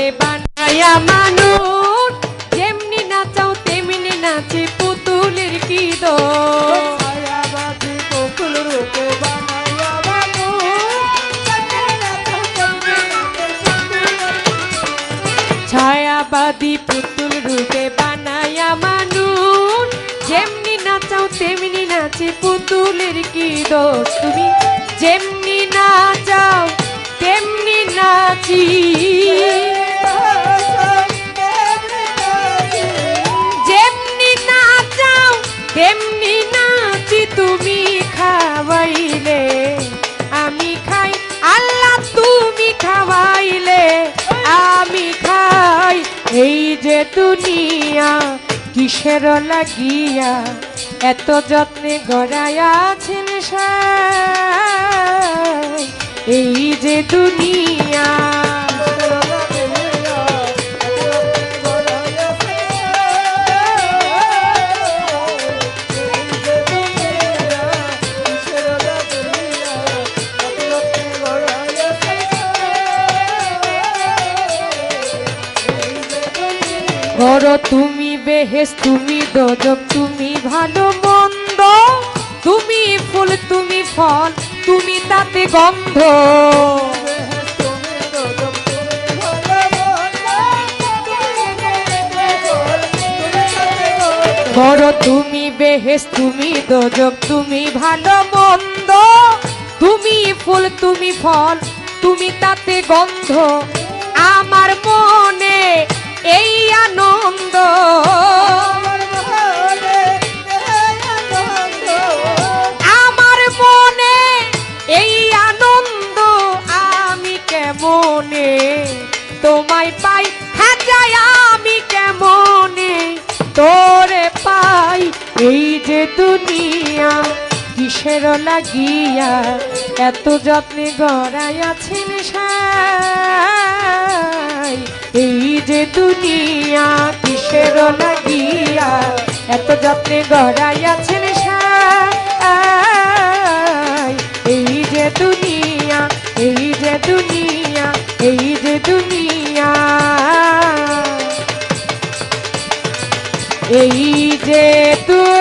রূপে বানায়া মানুষ যেমনি নাচাও তেমনি নাচে পুতুলের কি দোষ? ছায়াবাদী পুতুল রূপে বানায়া মানুষ যেমনি নাচাও তেমনি নাচে পুতুলের কি দোষ? তুমি যেমনি নাচাও তেমনি নাচি। তেমনি নাচি তুমি খাওয়াইলে, আমি খাই, আল্লাহ তুমি খাওয়াইলে, আমি খাই। এই যে দুনিয়া কিসের লাগিয়া, এত যত্নে গড়াইয়াছেন এই যে দুনিয়া করো তুমি বেহেস তুমি দোজক তুমি ভালো, মন্দ। তুমি ফুল, তুমি ফল, তুমি তাতে গন্ধ। করো তুমি বেহেস তুমি দোজক তুমি ভালো, মন্দ। তুমি ফুল, তুমি ফল, তুমি তাতে গন্ধ। আমার মনে এই আনন্দ। আমার মনে এই আনন্দ আমি কেমনে তোমায় পাই? হাজায় আমি কেমনে তোরে পাই? এই যে দুনিয়া, কিসের লাগিয়া এত যত্নে গড়াইয়াছেন সাই এই যে দুনিয়া যত্নে গড়াইয়াছেন এই যে দুনিয়া এই যে দুনিয়া এই যে দুনিয়া। এই যে তুই